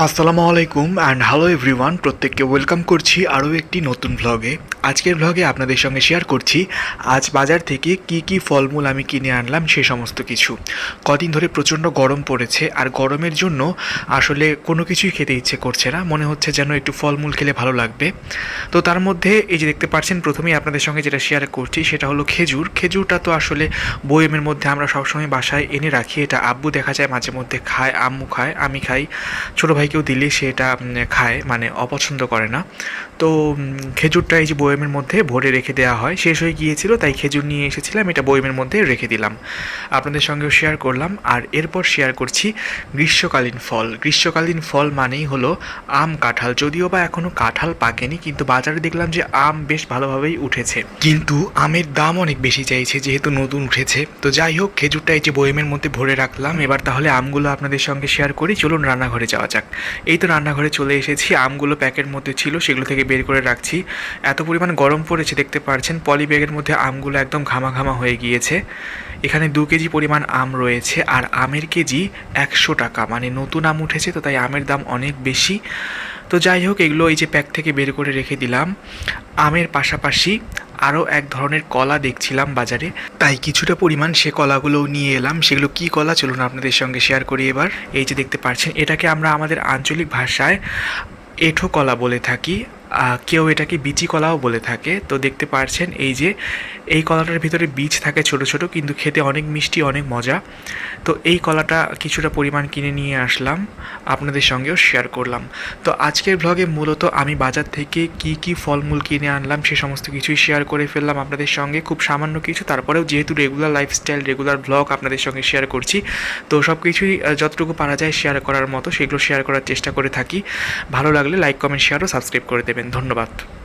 আসসালামু আলাইকুম and hello everyone প্রত্যেককে ওয়েলকাম করছি আরও একটি নতুন ভ্লগে আজকের ব্লগে আপনাদের সঙ্গে শেয়ার করছি, আজ বাজার থেকে কি কি ফলমূল আমি কিনে আনলাম সে সমস্ত কিছু। কদিন ধরে প্রচণ্ড গরম পড়েছে, আর গরমের জন্য আসলে কোনো কিছুই খেতে ইচ্ছে করছে না, মনে হচ্ছে যেন একটু ফলমূল খেলে ভালো লাগবে। তো তার মধ্যে এই যে দেখতে পাচ্ছেন, প্রথমেই আপনাদের সঙ্গে যেটা শেয়ার করছি সেটা হলো খেজুর। খেজুরটা তো আসলে বয়েমের মধ্যে আমরা সবসময় বাসায় এনে রাখি, এটা আব্বু দেখা যায় মাঝে মধ্যে খায়, আম্মু খায়, আমি খাই। ছোটো ভাইকেও দিলে সে এটা খায় মানে অপছন্দ করে না। তো খেজুরটা এই যে বয়েমের মধ্যে ভরে রেখে দেওয়া হয়। শেষ হয়ে গিয়েছিল, তাই খেজুর নিয়ে এসেছিলাম, এটা বয়েমের মধ্যে রেখে দিলাম। আপনাদের সঙ্গেও শেয়ার করলাম। আর এরপর শেয়ার করছি গ্রীষ্মকালীন ফল। গ্রীষ্মকালীন ফল মানেই হলো আম, কাঁঠাল। যদিও বা এখনও কাঁঠাল পাকেনি, কিন্তু বাজারে দেখলাম যে আম বেশ ভালোভাবেই উঠেছে। কিন্তু আমের দাম অনেক বেশি চাইছে, যেহেতু নতুন উঠেছে। তো যাই হোক, খেজুরটা এই যে বয়েমের মধ্যে ভরে রাখলাম। এবার তাহলে আমগুলো আপনাদের সঙ্গে শেয়ার করি। চলুন রান্নাঘরে যাওয়া যাক। এই তো রান্নাঘরে চলে এসেছি। আমগুলো প্যাকের মধ্যে ছিল, সেগুলো থেকে বের করে রাখছি। এত পরিমাণ গরম পড়েছে, দেখতে পারছেন, পলি ব্যাগের মধ্যে আমগুলো একদম ঘামা ঘামা হয়ে গিয়েছে। এখানে দু কেজি পরিমাণ আম রয়েছে, আর আমের কেজি একশো টাকা। মানে নতুন আম উঠেছে, তো তাই আমের দাম অনেক বেশি। তো যাই হোক, এগুলো এই যে প্যাক থেকে বের করে রেখে দিলাম। আমের পাশাপাশি আরও এক ধরনের কলা দেখছিলাম বাজারে। তাই কিছুটা পরিমাণ সে কলাগুলোও নিয়ে এলাম। সেগুলো কি কলা, চলুন আপনাদের সঙ্গে শেয়ার করি এবার। এই যে দেখতে পাচ্ছেন এটাকে আমরা আমাদের আঞ্চলিক ভাষায় এঠো কলা বলে থাকি। কেউ এটাকে বিচি কলাও বলে থাকে। তো দেখতে পারছেন এই যে, এই কলাটার ভিতরে বীজ থাকে ছোট ছোট, কিন্তু খেতে অনেক মিষ্টি, অনেক মজা। তো এই কলাটা কিছুটা পরিমাণ কিনে নিয়ে আসলাম, আপনাদের সঙ্গেও শেয়ার করলাম। তো আজকের ব্লগে মূলত আমি বাজার থেকে কি কি ফলমূল কিনে আনলাম সে সমস্ত কিছুই শেয়ার করে ফেললাম আপনাদের সঙ্গে। খুব সামান্য কিছু, তারপরেও যেহেতু রেগুলার লাইফস্টাইল রেগুলার ব্লগ আপনাদের সঙ্গে শেয়ার করছি, তো সব কিছুই যতটুকু পারা যায় শেয়ার করার মতো, সেগুলো শেয়ার করার চেষ্টা করে থাকি। ভালো লাগলে লাইক কমেন্ট শেয়ার ও সাবস্ক্রাইব করে দেবেন। ধন্যবাদ।